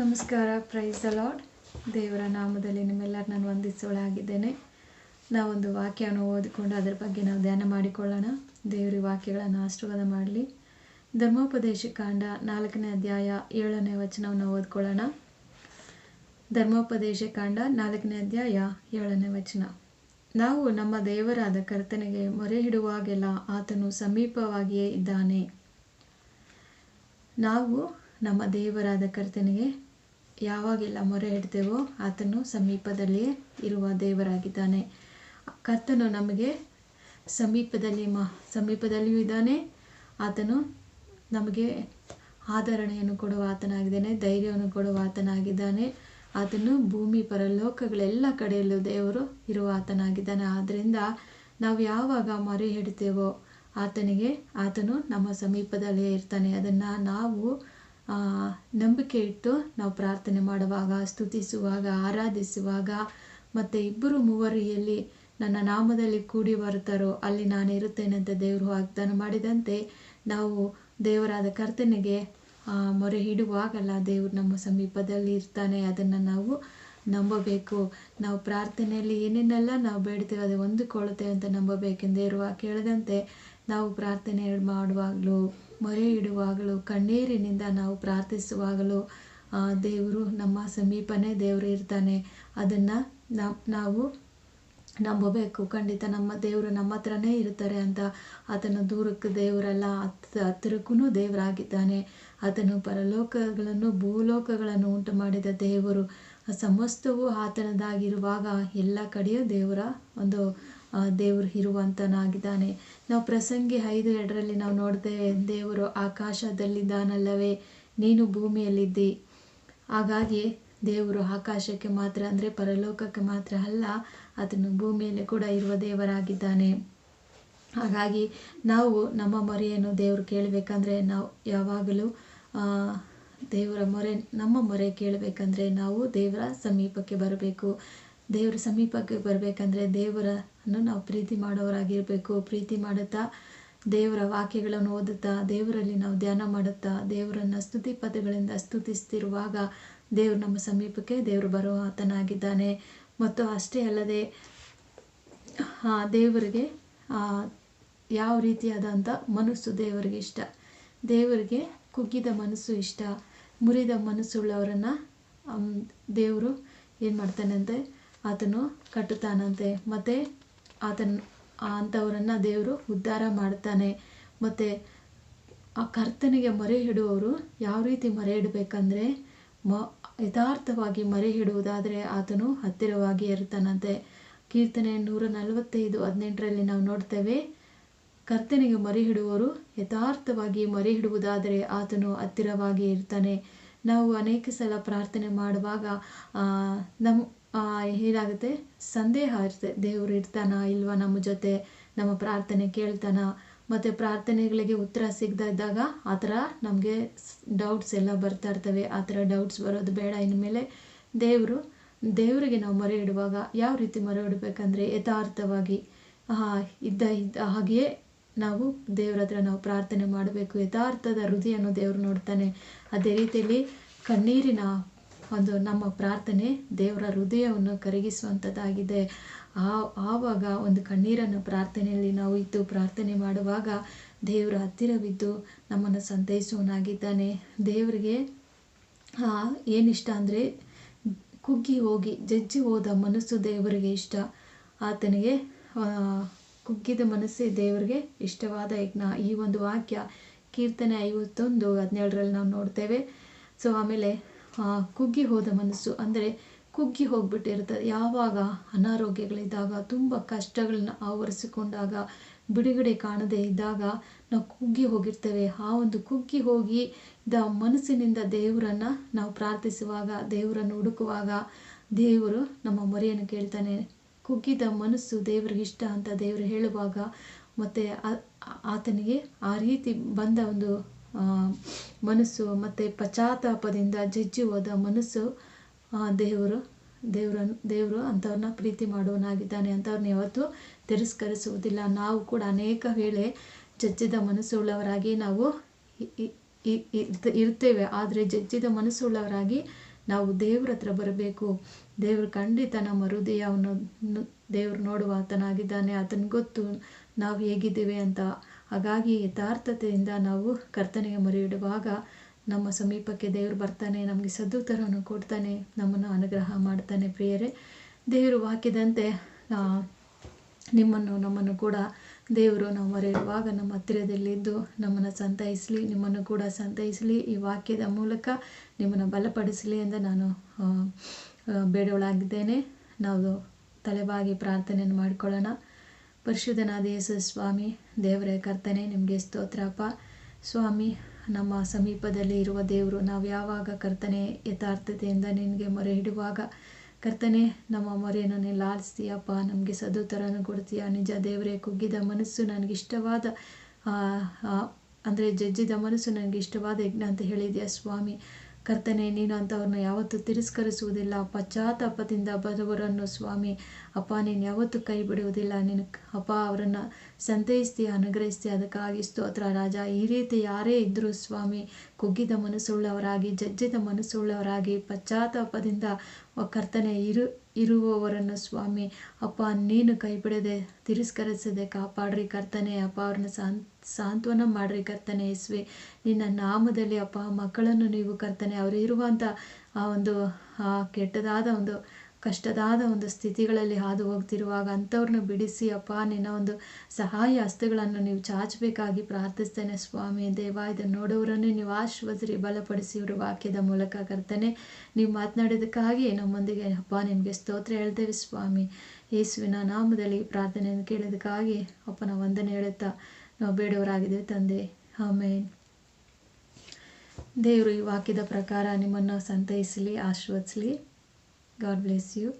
ನಮಸ್ಕಾರ ಪ್ರೈಸ್ ಅಲಾಡ್ ದೇವರ ನಾಮದಲ್ಲಿ ನಿಮ್ಮೆಲ್ಲರೂ ನಾನು ವಂದಿಸೋಳಾಗಿದ್ದೇನೆ ನಾವೊಂದು ವಾಕ್ಯವನ್ನು ಓದಿಕೊಂಡು ಅದರ ಬಗ್ಗೆ ನಾವು ಧ್ಯಾನ ಮಾಡಿಕೊಳ್ಳೋಣ. ದೇವರ ವಾಕ್ಯಗಳನ್ನು ಆಶೀರ್ವಾದ ಮಾಡಲಿ. ಧರ್ಮೋಪದೇಶ ಕಾಂಡ ನಾಲ್ಕನೇ ಅಧ್ಯಾಯ ಏಳನೇ ವಚನವನ್ನು ಓದ್ಕೊಳ್ಳೋಣ. ಧರ್ಮೋಪದೇಶ ಕಾಂಡ ನಾಲ್ಕನೇ ಅಧ್ಯಾಯ ಏಳನೇ ವಚನ. ನಾವು ನಮ್ಮ ದೇವರಾದ ಕರ್ತನೆಗೆ ಮೊರೆ ಹಿಡುವಾಗೆಲ್ಲ ಆತನು ಸಮೀಪವಾಗಿಯೇ ಇದ್ದಾನೆ. ನಾವು ನಮ್ಮ ದೇವರಾದ ಕರ್ತನಿಗೆ ಯಾವಾಗೆಲ್ಲ ಮೊರೆ ಇಡ್ತೇವೋ ಆತನು ಸಮೀಪದಲ್ಲಿಯೇ ಇರುವ ದೇವರಾಗಿದ್ದಾನೆ. ಕರ್ತನು ನಮಗೆ ಸಮೀಪದಲ್ಲಿ ಮ, ಸಮೀಪದಲ್ಲಿಯೂ ಇದ್ದಾನೆ. ಆತನು ನಮಗೆ ಆಧರಣೆಯನ್ನು ಕೊಡುವ ಆತನಾಗಿದ್ದಾನೆ, ಧೈರ್ಯವನ್ನು ಕೊಡುವ ಆತನಾಗಿದ್ದಾನೆ. ಆತನು ಭೂಮಿ, ಪರಲೋಕಗಳೆಲ್ಲ ಕಡೆಯಲ್ಲೂ ದೇವರು ಇರುವ ಆತನಾಗಿದ್ದಾನೆ. ಆದ್ದರಿಂದ ನಾವು ಯಾವಾಗ ಮರೆ ಹಿಡ್ತೇವೋ ಆತನಿಗೆ, ಆತನು ನಮ್ಮ ಸಮೀಪದಲ್ಲೇ ಇರ್ತಾನೆ. ಅದನ್ನು ನಾವು ನಂಬಿಕೆ ಇಟ್ಟು ನಾವು ಪ್ರಾರ್ಥನೆ ಮಾಡುವಾಗ, ಸ್ತುತಿಸುವಾಗ, ಆರಾಧಿಸುವಾಗ, ಮತ್ತು ಇಬ್ಬರು ಮೂವರಿಯಲ್ಲಿ ನನ್ನ ನಾಮದಲ್ಲಿ ಕೂಡಿ ಬರುತ್ತಾರೋ, ಅಲ್ಲಿ ನಾನು ಇರುತ್ತೇನೆ ಅಂತ ದೇವರು ವಾಗ್ದಾನ ಮಾಡಿದಂತೆ ನಾವು ದೇವರಾದ ಕರ್ತನೆಗೆ ಮೊರೆ ಹಿಡುವಾಗಲ್ಲ ದೇವರು ನಮ್ಮ ಸಮೀಪದಲ್ಲಿ ಇರ್ತಾನೆ, ಅದನ್ನು ನಾವು ನಂಬಬೇಕು. ನಾವು ಪ್ರಾರ್ಥನೆಯಲ್ಲಿ ಏನೇನೆಲ್ಲ ನಾವು ಬೇಡ್ತೇವೆ ಅದು ಹೊಂದಿಕೊಳ್ಳುತ್ತೇವೆ ಅಂತ ನಂಬಬೇಕೆಂದೇ ಇರುವ ಕೇಳಿದಂತೆ ನಾವು ಪ್ರಾರ್ಥನೆ ಮಾಡುವಾಗಲೂ ಮೊರೆ ಇಡುವಾಗಲೂ ಕಣ್ಣೀರಿನಿಂದ ನಾವು ಪ್ರಾರ್ಥಿಸುವಾಗಲೂ ದೇವರು ನಮ್ಮ ಸಮೀಪನೇ ದೇವರು ಇರ್ತಾನೆ. ಅದನ್ನು ನಾವು ನಂಬಬೇಕು. ಖಂಡಿತ ನಮ್ಮ ದೇವರು ನಮ್ಮ ಹತ್ರನೇ ಇರ್ತಾರೆ ಅಂತ. ಆತನ ದೂರಕ್ಕೆ ದೇವರಲ್ಲ ಹತ್ತ ಹತ್ತಿರಕ್ಕೂ ದೇವರಾಗಿದ್ದಾನೆ. ಆತನು ಪರಲೋಕಗಳನ್ನು, ಭೂಲೋಕಗಳನ್ನು ಉಂಟು ಮಾಡಿದ ದೇವರು. ಸಮಸ್ತವು ಆತನದಾಗಿರುವಾಗ ಎಲ್ಲ ಕಡೆಯೂ ದೇವರ ಒಂದು ದೇವರು ಇರುವಂತನಾಗಿದ್ದಾನೆ ನಾವು ಪ್ರಸಂಗಿ ಐದು ಎರಡರಲ್ಲಿ ನಾವು ನೋಡ್ತೇವೆ ದೇವರು ಆಕಾಶದಲ್ಲಿದ್ದಾನಲ್ಲವೇ ನೀನು ಭೂಮಿಯಲ್ಲಿದ್ದಿ. ಹಾಗಾಗಿ ದೇವರು ಆಕಾಶಕ್ಕೆ ಮಾತ್ರ ಅಂದರೆ ಪರಲೋಕಕ್ಕೆ ಮಾತ್ರ ಅಲ್ಲ, ಅದನ್ನು ಭೂಮಿಯಲ್ಲಿ ಕೂಡ ಇರುವ ದೇವರಾಗಿದ್ದಾನೆ. ಹಾಗಾಗಿ ನಾವು ನಮ್ಮ ಮೊರೆಯನ್ನು ದೇವರು ಕೇಳಬೇಕಂದ್ರೆ ನಾವು ಯಾವಾಗಲೂ ದೇವರ ಮೊರೆ, ನಮ್ಮ ಮೊರೆ ಕೇಳಬೇಕಂದ್ರೆ ನಾವು ದೇವರ ಸಮೀಪಕ್ಕೆ ಬರಬೇಕು. ದೇವರ ಸಮೀಪಕ್ಕೆ ಬರಬೇಕಂದ್ರೆ ದೇವರನ್ನು ನಾವು ಪ್ರೀತಿ ಮಾಡೋರಾಗಿರಬೇಕು ಪ್ರೀತಿ ಮಾಡುತ್ತಾ ದೇವರ ವಾಕ್ಯಗಳನ್ನು ಓದುತ್ತಾ ದೇವರಲ್ಲಿ ನಾವು ಧ್ಯಾನ ಮಾಡುತ್ತಾ ದೇವರನ್ನು ಸ್ತುತಿ ಪದಗಳಿಂದ ಸ್ತುತಿಸ್ತಿರುವಾಗ ದೇವರು ನಮ್ಮ ಸಮೀಪಕ್ಕೆ ದೇವರು ಬರುವ ಆತನಾಗಿದ್ದಾನೆ. ಮತ್ತು ಅಷ್ಟೇ ಅಲ್ಲದೆ ದೇವರಿಗೆ ಯಾವ ರೀತಿಯಾದಂಥ ಮನಸ್ಸು ದೇವರಿಗೆ ಇಷ್ಟ? ದೇವರಿಗೆ ಕುಗ್ಗಿದ ಮನಸ್ಸು ಇಷ್ಟ. ಮುರಿದ ಮನಸ್ಸುಳ್ಳವರನ್ನು ದೇವರು ಏನು ಮಾಡ್ತಾನಂತೆ? ಆತನು ಕಟ್ಟುತ್ತಾನಂತೆ. ಮತ್ತು ಆತನ ಅಂಥವರನ್ನು ದೇವರು ಉದ್ಧಾರ ಮಾಡ್ತಾನೆ ಮತ್ತು ಆ ಕರ್ತನಿಗೆ ಮೊರೆ ಇಡುವವರು ಯಾವ ರೀತಿ ಮೊರೆ ಇಡಬೇಕಂದ್ರೆ ಮ, ಯಥಾರ್ಥವಾಗಿ ಮೊರೆ ಇಡುವುದಾದರೆ ಆತನು ಹತ್ತಿರವಾಗಿ ಇರ್ತಾನಂತೆ ಕೀರ್ತನೆ ನೂರ ನಲವತ್ತೈದು ಹದಿನೆಂಟರಲ್ಲಿ ನಾವು ನೋಡ್ತೇವೆ, ಕರ್ತನಿಗೆ ಮೊರೆ ಹಿಡುವವರು ಯಥಾರ್ಥವಾಗಿ ಮೊರೆ ಹಿಡುವುದಾದರೆ ಆತನು ಹತ್ತಿರವಾಗಿ ಇರ್ತಾನೆ ನಾವು ಅನೇಕ ಸಲ ಪ್ರಾರ್ಥನೆ ಮಾಡುವಾಗ ನಮ್ಮ ಏನಾಗುತ್ತೆ? ಸಂದೇಹ ಇರುತ್ತೆ. ದೇವರು ಇರ್ತಾನಾ ಇಲ್ವಾ ನಮ್ಮ ಜೊತೆ? ನಮ್ಮ ಪ್ರಾರ್ಥನೆ ಕೇಳ್ತಾನ? ಮತ್ತು ಪ್ರಾರ್ಥನೆಗಳಿಗೆ ಉತ್ತರ ಸಿಗದೇ ಇದ್ದಾಗ ಆ ಥರ ನಮಗೆ ಡೌಟ್ಸ್ ಎಲ್ಲ ಬರ್ತಾ ಇರ್ತವೆ. ಆ ಥರ ಡೌಟ್ಸ್ ಬರೋದು ಬೇಡ. ಇನ್ಮೇಲೆ ದೇವರು, ದೇವರಿಗೆ ನಾವು ಮೊರೆ ಇಡುವಾಗ ಯಾವ ರೀತಿ ಮೊರೆ ಇಡಬೇಕಂದ್ರೆ ಯಥಾರ್ಥವಾಗಿ ಇದ್ದ ಇದ್ದ ಹಾಗೆಯೇ ನಾವು ದೇವ್ರ ಹತ್ರ ನಾವು ಪ್ರಾರ್ಥನೆ ಮಾಡಬೇಕು. ಯಥಾರ್ಥದ ಹೃದಯವನ್ನು ದೇವರು ನೋಡ್ತಾನೆ. ಅದೇ ರೀತಿಯಲ್ಲಿ ಕಣ್ಣೀರಿನ ಒಂದು ನಮ್ಮ ಪ್ರಾರ್ಥನೆ ದೇವರ ಹೃದಯವನ್ನು ಕರಗಿಸುವಂಥದ್ದಾಗಿದೆ. ಆ, ಆವಾಗ ಒಂದು ಕಣ್ಣೀರನ್ನು ಪ್ರಾರ್ಥನೆಯಲ್ಲಿ ನಾವು ಇದ್ದು ಪ್ರಾರ್ಥನೆ ಮಾಡುವಾಗ ದೇವರ ಹತ್ತಿರವಿದ್ದು ನಮ್ಮನ್ನು ಸಂತೈಸುವನಾಗಿದ್ದಾನೆ ದೇವರಿಗೆ ಏನಿಷ್ಟ ಅಂದರೆ ಕುಗ್ಗಿ ಹೋಗಿ, ಜಜ್ಜಿ ಹೋದ ಮನಸ್ಸು ದೇವರಿಗೆ ಇಷ್ಟ. ಆತನಿಗೆ ಕುಗ್ಗಿದ ಮನಸ್ಸೇ ದೇವರಿಗೆ ಇಷ್ಟವಾದ ಯಜ್ಞ. ಈ ಒಂದು ವಾಕ್ಯ ಕೀರ್ತನೆ ಐವತ್ತೊಂದು ಹದಿನೇಳರಲ್ಲಿ ನಾವು ನೋಡ್ತೇವೆ. ಸೊ ಆಮೇಲೆ ಕುಗ್ಗಿ ಹೋದ ಮನಸ್ಸು. ಅಂದರೆ ಕುಗ್ಗಿ ಹೋಗ್ಬಿಟ್ಟಿರ್ತದೆ ಯಾವಾಗ ಅನಾರೋಗ್ಯಗಳಿದ್ದಾಗ, ತುಂಬ ಕಷ್ಟಗಳನ್ನ ಆವರಿಸಿಕೊಂಡಾಗ, ಬಿಡುಗಡೆ ಕಾಣದೇ ಇದ್ದಾಗ ನಾವು ಕುಗ್ಗಿ ಹೋಗಿರ್ತೇವೆ. ಆ ಒಂದು ಕುಗ್ಗಿ ಹೋಗಿ ದ ಮನಸ್ಸಿನಿಂದ ದೇವರನ್ನು ನಾವು ಪ್ರಾರ್ಥಿಸುವಾಗ, ದೇವರನ್ನು ಹುಡುಕುವಾಗ ದೇವರು ನಮ್ಮ ಮೊರೆಯನ್ನು ಕೇಳ್ತಾನೆ. ಕುಗ್ಗಿದ ಮನಸ್ಸು ದೇವರಿಗೆ ಇಷ್ಟ ಅಂತ ದೇವರು ಹೇಳುವಾಗ ಮತ್ತು ಆತನಿಗೆ ಆ ರೀತಿ ಬಂದ ಒಂದು ಮನಸ್ಸು ಮತ್ತು ಪಶ್ಚಾತ್ತಾಪದಿಂದ ಜಜ್ಜಿ ಹೋದ ಮನಸ್ಸು ದೇವರು ದೇವರನ್ನು ದೇವರು ಅಂಥವ್ರನ್ನ ಪ್ರೀತಿ ಮಾಡುವನಾಗಿದ್ದಾನೆ ಅಂಥವ್ರನ್ನ ಯಾವತ್ತೂ ತಿರಸ್ಕರಿಸುವುದಿಲ್ಲ. ನಾವು ಕೂಡ ಅನೇಕ ವೇಳೆ ಜಜ್ಜಿದ ಮನಸ್ಸುಳ್ಳವರಾಗಿ ನಾವು ಇರ್ತೇವೆ. ಆದರೆ ಜಜ್ಜಿದ ಮನಸ್ಸುಳ್ಳವರಾಗಿ ನಾವು ದೇವ್ರ ಹತ್ರ ಬರಬೇಕು. ದೇವರು ಖಂಡಿತ ನಮ್ಮ ಹೃದಯವನ್ನು ದೇವ್ರು ನೋಡುವ ಆತನಾಗಿದ್ದಾನೆ. ಆತನಿಗೆ ಗೊತ್ತು ನಾವು ಹೇಗಿದ್ದೇವೆ ಅಂತ ಹಾಗಾಗಿ ಯಥಾರ್ಥತೆಯಿಂದ ನಾವು ಕರ್ತನೆಗೆ ಮೊರೆ ಇಡುವಾಗ ನಮ್ಮ ಸಮೀಪಕ್ಕೆ ದೇವರು ಬರ್ತಾನೆ, ನಮಗೆ ಸದುತ್ತರವನ್ನು ಕೊಡ್ತಾನೆ, ನಮ್ಮನ್ನು ಅನುಗ್ರಹ ಮಾಡ್ತಾನೆ ಪ್ರಿಯರೇ. ದೇವರು ವಾಕ್ಯದಂತೆ ನಿಮ್ಮನ್ನು, ನಮ್ಮನ್ನು ಕೂಡ ದೇವರು ನಾವು ಮರೆಯುವಾಗ ನಮ್ಮ ಹತ್ತಿರದಲ್ಲಿದ್ದು ನಮ್ಮನ್ನು ಸಂತೈಸಲಿ, ನಿಮ್ಮನ್ನು ಕೂಡ ಸಂತೈಸಲಿ ಈ ವಾಕ್ಯದ ಮೂಲಕ ನಿಮ್ಮನ್ನು ಬಲಪಡಿಸಲಿ ಎಂದು ನಾನು ಬೇಡವಳಾಗಿದ್ದೇನೆ. ನಾವು ತಲೆಬಾಗಿ ಪ್ರಾರ್ಥನೆಯನ್ನು ಮಾಡಿಕೊಳ್ಳೋಣ. ಪರಿಶುದ್ಧನಾದ ಯೇಸು ಸ್ವಾಮಿ, ದೇವರೇ ಕರ್ತನೆ, ನಿಮಗೆ ಸ್ತೋತ್ರಪ್ಪ ಸ್ವಾಮಿ, ನಮ್ಮ ಸಮೀಪದಲ್ಲಿ ಇರುವ ದೇವರು, ನಾವು ಯಾವಾಗ ಕರ್ತನೆ ಯಥಾರ್ಥತೆಯಿಂದ ನಿನಗೆ ಮೊರೆ ಇಡುವಾಗ ಕರ್ತನೆ, ನಮ್ಮ ಮೊರೆಯನ್ನು ನೀನು ಲಾಲಿಸ್ತೀಯಪ್ಪ ನಮಗೆ ಸದುತ್ತರನ್ನು ಕೊಡ್ತೀಯ? ನಿಜ ದೇವರೇ, ಕುಗ್ಗಿದ ಮನಸ್ಸು ನನಗಿಷ್ಟವಾದ ಅಂದರೆ ಜಜ್ಜಿದ ಮನಸ್ಸು ನನಗೆ ಇಷ್ಟವಾದ ಯಜ್ಞ ಅಂತ ಹೇಳಿದೆಯಾ ಸ್ವಾಮಿ? ಕರ್ತನೆ, ನೀನು ಅಂಥವ್ರನ್ನ ಯಾವತ್ತೂ ತಿರಸ್ಕರಿಸುವುದಿಲ್ಲ. ಪಶ್ಚಾತ್ತಾಪದಿಂದ ಬರುವವರನ್ನು ಸ್ವಾಮಿ, ಅಪ್ಪ, ನೀನು ಯಾವತ್ತೂ ಕೈ ಬಿಡುವುದಿಲ್ಲ ನೀನು, ಅಪ್ಪ, ಅವರನ್ನು ಸಂತೈಸ್ತಿ ಅನುಗ್ರಹಿಸ್ತೀಯ. ಅದಕ್ಕಾಗಿ ಸ್ತೋತ್ರ. ರಾಜ, ಈ ರೀತಿ ಯಾರೇ ಇದ್ದರೂ ಸ್ವಾಮಿ, ಕುಗ್ಗಿದ ಮನಸ್ಸುಳ್ಳವರಾಗಿ, ಜಜ್ಜಿದ ಮನಸ್ಸುಳ್ಳವರಾಗಿ, ಪಶ್ಚಾತ್ತಾಪದಿಂದ ಕರ್ತನೆ, ಇರು ಇರುವವರನ್ನು ಸ್ವಾಮಿ, ಅಪ್ಪ, ನೀನು ಕೈ ಬಿಡದೆ ತಿರಸ್ಕರಿಸದೆ ಕಾಪಾಡ್ರಿ ಕರ್ತನೆ, ಅಪ್ಪ, ಅವ್ರನ್ನ ಸಾಂತ್ ಸಾಂತ್ವನ ಮಾಡ್ರಿ ಕರ್ತನೆ, ಯೇಸುವೆ. ನಿನ್ನ ನಾಮದಲ್ಲಿ ಅಪ್ಪ, ಮಕ್ಕಳನ್ನು ನೀವು ಕರ್ತನೆ, ಅವರು ಇರುವಂಥ ಆ ಒಂದು ಕೆಟ್ಟದಾದ ಒಂದು ಕಷ್ಟದಾದ ಒಂದು ಸ್ಥಿತಿಗಳಲ್ಲಿ ಹಾದು ಹೋಗ್ತಿರುವಾಗ ಅಂಥವ್ರನ್ನ ಬಿಡಿಸಿ, ಅಪ್ಪ, ನಿನ್ನ ಒಂದು ಸಹಾಯ ಹಸ್ತಗಳನ್ನು ನೀವು ಚಾಚಬೇಕಾಗಿ ಪ್ರಾರ್ಥಿಸ್ತೇನೆ ಸ್ವಾಮಿ. ದೇವ, ಇದನ್ನು ನೋಡೋರನ್ನೇ ನೀವು ಆಶ್ವಸರಿ ಬಲಪಡಿಸಿ ಇವರು ವಾಕ್ಯದ ಮೂಲಕ ಕರ್ತನೆ. ನೀವು ಮಾತನಾಡಿದಕ್ಕಾಗಿ ನಮ್ಮೊಂದಿಗೆ, ಅಪ್ಪ, ನಿಮಗೆ ಸ್ತೋತ್ರ ಹೇಳ್ತೇವೆ ಸ್ವಾಮಿ. ಯೇಸುವಿನ ನಾಮದಲ್ಲಿ ಪ್ರಾರ್ಥನೆಯನ್ನು ಕೇಳೋದಕ್ಕಾಗಿ ಅಪ್ಪನ ವಂದನೆ ಹೇಳುತ್ತಾ, ನಾವು ಬೇಡವರಾಗಿದ್ದೇವೆ ತಂದೆ. ಆಮೇನ್. ದೇವರು ಈ ವಾಕ್ಯದ ಪ್ರಕಾರ ನಿಮ್ಮನ್ನು ಸಂತೈಸಲಿ ಆಶ್ವದಿಸಲಿ God bless you.